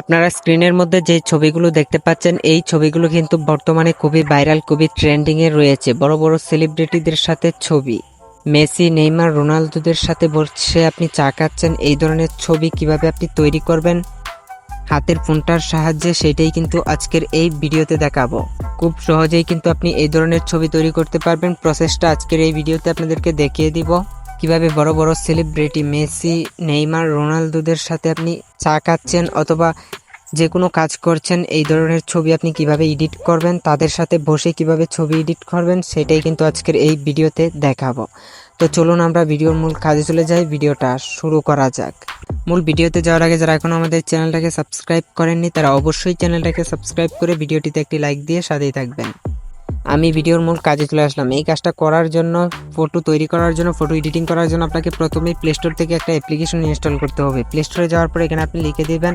আপনারা স্ক্রিনের মধ্যে যে ছবিগুলো দেখতে পাচ্ছেন, এই ছবিগুলো কিন্তু বর্তমানে খুবই ভাইরাল খুবই ট্রেন্ডিং এ রয়েছে। বড় বড় সেলিব্রিটিদের সাথে ছবি। মেসি, নেইমার, রোনালদোদের সাথে বসে আপনি চা খাচ্ছেন, এই ধরনের ছবি কীভাবে আপনি তৈরি করবেন? হাতের ফোনটার সাহায্যে সেটাই কিন্তু আজকের এই ভিডিওতে দেখাবো। খুব সহজেই কিন্তু আপনি এই ধরনের ছবি তৈরি করতে পারবেন। প্রসেসটা আজকের এই ভিডিওতে আপনাদেরকে দেখিয়ে দিব। কীভাবে বড় বড় সেলিব্রিটি মেসি, নেইমার, রোনালদোদের সাথে আপনি চা খাচ্ছেন অথবা যে কোনো কাজ করছেন, এই ধরনের ছবি আপনি কীভাবে এডিট করবেন, তাদের সাথে বসে কীভাবে ছবি এডিট করবেন, সেটাই কিন্তু আজকের এই ভিডিওতে দেখাবো। তো চলুন আমরা ভিডিওর মূল কাজে চলে যাই, ভিডিওটা শুরু করা যাক। মূল ভিডিওতে যাওয়ার আগে যারা এখনও আমাদের চ্যানেলটাকে সাবস্ক্রাইব করেননি, তারা অবশ্যই চ্যানেলটাকে সাবস্ক্রাইব করে ভিডিওটিতে একটি লাইক দিয়ে সাথেই থাকবেন। আমি ভিডিওর মূল কাজে চলে আসলাম। এই কাজটা করার জন্য ফটো তৈরি করার জন্য ফটো এডিটিং করার জন্য আপনাকে প্রথমেই প্লে স্টোর থেকে একটা অ্যাপ্লিকেশন ইনস্টল করতে হবে। প্লে স্টোরে যাওয়ার পর এখানে আপনি লিখে দেবেন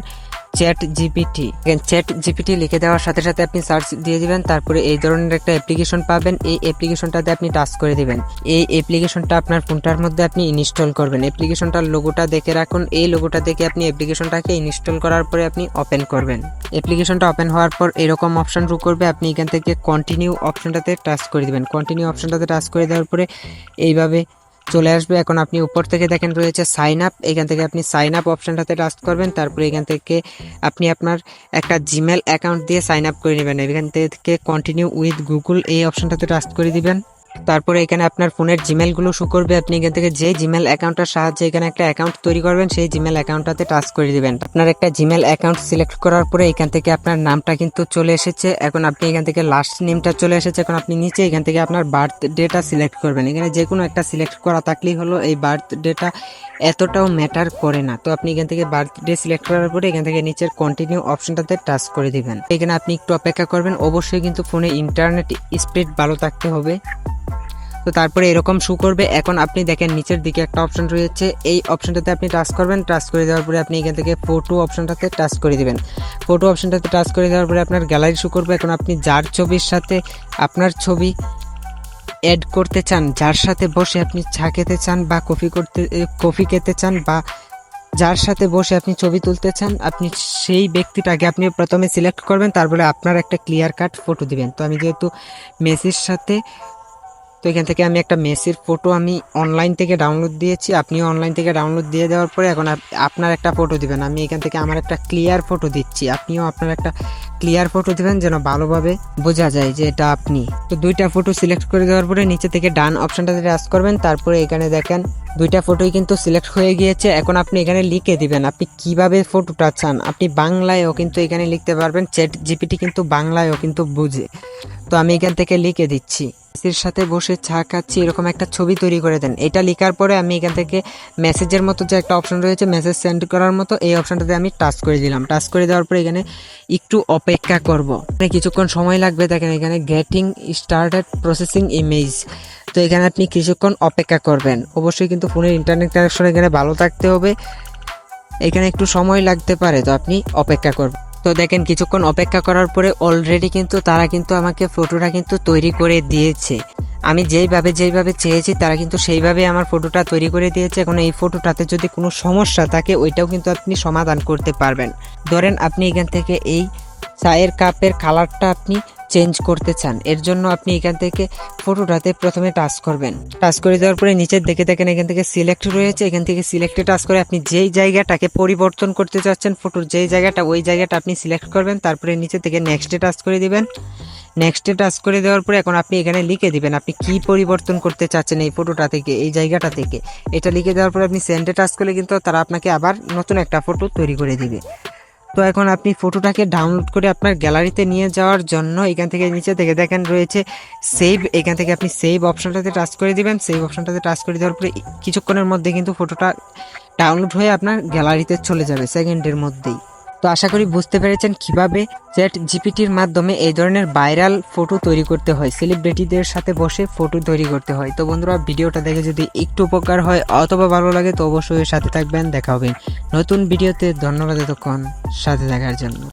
চ্যাট জিপিটি। চ্যাট জিপিটি লিখে দেওয়ার সাথে সাথে আপনি সার্চ দিয়ে দিবেন, তারপরে এই ধরনের একটা অ্যাপ্লিকেশন পাবেন। এই অ্যাপ্লিকেশনটাতে আপনি টাচ করে দিবেন। এই অ্যাপ্লিকেশনটা আপনার ফোনটার মধ্যে আপনি ইনস্টল করবেন। অ্যাপ্লিকেশনটার লোগোটা দেখে রাখুন। এই লোগোটা দেখে আপনি অ্যাপ্লিকেশনটাকে ইনস্টল করার পরে আপনি ওপেন করবেন। অ্যাপ্লিকেশনটা ওপেন হওয়ার পর এরকম অপশন রু করবে। আপনি এখান থেকে কন্টিনিউ অপশনটাতে টাচ করে দিবেন। কন্টিনিউ অপশনটাতে টাচ করে দেওয়ার পরে এইভাবে চলে আসবে। এখন আপনি উপর থেকে দেখেন রয়েছে সাইন আপ এখান থেকে আপনি সাইন আপ অপশানটাতে টাচ করবেন। তারপরে এখান থেকে আপনি আপনার একটা জিমেল অ্যাকাউন্ট দিয়ে সাইন আপ করে নেবেন। এখান থেকে কন্টিনিউ উইথ গুগল এই অপশানটাতে টাচ করে দিবেন। তারপরে এখানে আপনার ফোনের জিমেলগুলো শো করবে। আপনি এখান থেকে যে জিমেল অ্যাকাউন্টটার সাহায্যে এখানে একটা অ্যাকাউন্ট তৈরি করবেন, সেই জিমেল অ্যাকাউন্টটাতে টাচ করে দিবেন। আপনার একটা জিমেল অ্যাকাউন্ট সিলেক্ট করার পরে এখান থেকে আপনার নামটা কিন্তু চলে এসেছে। এখন আপনি এখান থেকে লাস্ট নেমটা চলে এসেছে। এখন আপনি নিচে এখান থেকে আপনার বার্থ ডেটা সিলেক্ট করবেন। এখানে যে কোনো একটা সিলেক্ট করা থাকলেই হলো, এই বার্থ ডেটা এতটাও ম্যাটার করে না। তো আপনি এখান থেকে বার্থ ডে সিলেক্ট করার পরে এখান থেকে নিচের কন্টিনিউ অপশনটাতে টাচ করে দিবেন। এখানে আপনি একটু অপেক্ষা করবেন। অবশ্যই কিন্তু ফোনে ইন্টারনেট স্পিড ভালো থাকতে হবে। তো তারপরে এরকম শু করবে। এখন আপনি দেখেন, নিচের দিকে একটা অপশন রয়েছে। এই অপশনটাতে আপনি টাচ করবেন। টাচ করে দেওয়ার পরে আপনি এখান থেকে ফটো অপশনটাতে টাচ করে দিবেন। ফটো অপশনটাতে টাচ করে দেওয়ার পরে আপনার গ্যালারি শু করবে। এখন আপনি যার ছবির সাথে আপনার ছবি অ্যাড করতে চান, যার সাথে বসে আপনি চা খেতে চান বা কফি করতে কফি খেতে চান বা যার সাথে বসে আপনি ছবি তুলতে চান, আপনি সেই ব্যক্তিটাকে আপনি প্রথমে সিলেক্ট করবেন। তারপরে আপনার একটা ক্লিয়ার কাট ফটো দিবেন। তো আমি যেহেতু মেসির সাথে তো এখান থেকে আমি একটা মেসির ফটো আমি অনলাইন থেকে ডাউনলোড দিয়েছি। আপনিও অনলাইন থেকে ডাউনলোড দিয়ে দেওয়ার পরে এখন আপ- আপনার একটা ফটো দিবেন। আমি এখান থেকে আমার একটা ক্লিয়ার ফটো দিচ্ছি। আপনিও আপনার একটা ক্লিয়ার ফটো দিবেন যেন ভালোভাবে বোঝা যায় যে এটা আপনি। তো দুইটা ফটো সিলেক্ট করে দেওয়ার পরে নিচে থেকে ডান অপশনটাতে টাচ করবেন। তারপরে এখানে দেখেন, দুইটা ফটোই কিন্তু সিলেক্ট হয়ে গিয়েছে। এখন আপনি এখানে লিখে দিবেন আপনি কীভাবে ফটোটা চান। আপনি বাংলায়ও কিন্তু এখানে লিখতে পারবেন। চ্যাট জিপিটি কিন্তু বাংলায়ও কিন্তু বুঝে। তো আমি এখান থেকে লিখে দিচ্ছি। মেসির সাথে বসে চা খাচ্ছি, এরকম একটা ছবি তৈরি করে দেন। এটা লেখার পরে আমি এখান থেকে মেসেজের মতো যে একটা অপশন রয়েছে মেসেজ সেন্ড করার মতো, এই অপশনটাতে আমি টাচ করে দিলাম। টাচ করে দেওয়ার পরে এখানে একটু অপেক্ষা করব। কিছুক্ষণ সময় লাগবে, দেখেন এখানে গেটিং স্টার্টেড প্রসেসিং ইমেজ তো এখানে আপনি কিছুক্ষণ অপেক্ষা করবেন। অবশ্যই কিন্তু ফোনের ইন্টারনেট কানেকশন এখানে ভালো থাকতে হবে। এখানে একটু সময় লাগতে পারে, তো আপনি অপেক্ষা করবেন তো দেখেন, কিছুক্ষণ অপেক্ষা করার পরে অলরেডি কিন্তু তারা কিন্তু আমাকে ফটোটা কিন্তু তৈরি করে দিয়েছে। আমি যেইভাবে যেইভাবে চেয়েছি, তারা কিন্তু সেইভাবে আমার ফটোটা তৈরি করে দিয়েছে। এখন এই ফটোটাতে যদি কোনো সমস্যা থাকে, ওইটাও কিন্তু আপনি সমাধান করতে পারবেন। ধরেন, আপনি এখান থেকে এই চায়ের কাপের কালারটা আপনি চেঞ্জ করতে চান, এর জন্য আপনি এখান থেকে ফটোটাতে প্রথমে টাচ করবেন। টাচ করে দেওয়ার পরে নিচের দেখে দেখেন এখান থেকে সিলেক্ট রয়েছে, এখান থেকে সিলেক্টে টাচ করে আপনি যেই জায়গাটাকে পরিবর্তন করতে চাচ্ছেন ফটোর যেই জায়গাটা, ওই জায়গাটা আপনি সিলেক্ট করবেন, তারপরে নিচে থেকে নেক্সটে টাচ করে দিবেন। নেক্সটে টাচ করে দেওয়ার পরে এখন আপনি এখানে লিখে দিবেন আপনি কি পরিবর্তন করতে চাচ্ছেন এই ফটোটা থেকে, এই জায়গাটা থেকে। এটা লিখে দেওয়ার পরে আপনি সেন্ডে টাচ করলে কিন্তু তারা আপনাকে আবার নতুন একটা ফটো তৈরি করে দিবে। তো এখন আপনি ফটোটাকে ডাউনলোড করে আপনার গ্যালারিতে নিয়ে যাওয়ার জন্য এখান থেকে নিচে থেকে দেখেন রয়েছে সেভ এখান থেকে আপনি সেভ অপশনটাতে টাচ করে দিবেন। সেভ অপশনটাতে টাচ করে দেওয়ার পরে কিছুক্ষণের মধ্যে কিন্তু ফটোটা ডাউনলোড হয়ে আপনার গ্যালারিতে চলে যাবে সেকেন্ডের মধ্যেই। তো আশা করি বুঝতে পেরেছেন কীভাবে চ্যাট জিপিটির মাধ্যমে এই ধরনের ভাইরাল ফটো তৈরি করতে হয়। সেলিব্রিটিদের সাথে বসে ফটো তৈরি করতে হয়। তো বন্ধুরা, ভিডিওটা দেখে যদি একটু উপকার হয় অথবা ভালো লাগে, তো অবশ্যই সাথে থাকবেন। দেখা হবে নতুন ভিডিওতে। ধন্যবাদ এতক্ষণ সাথে দেখার জন্য।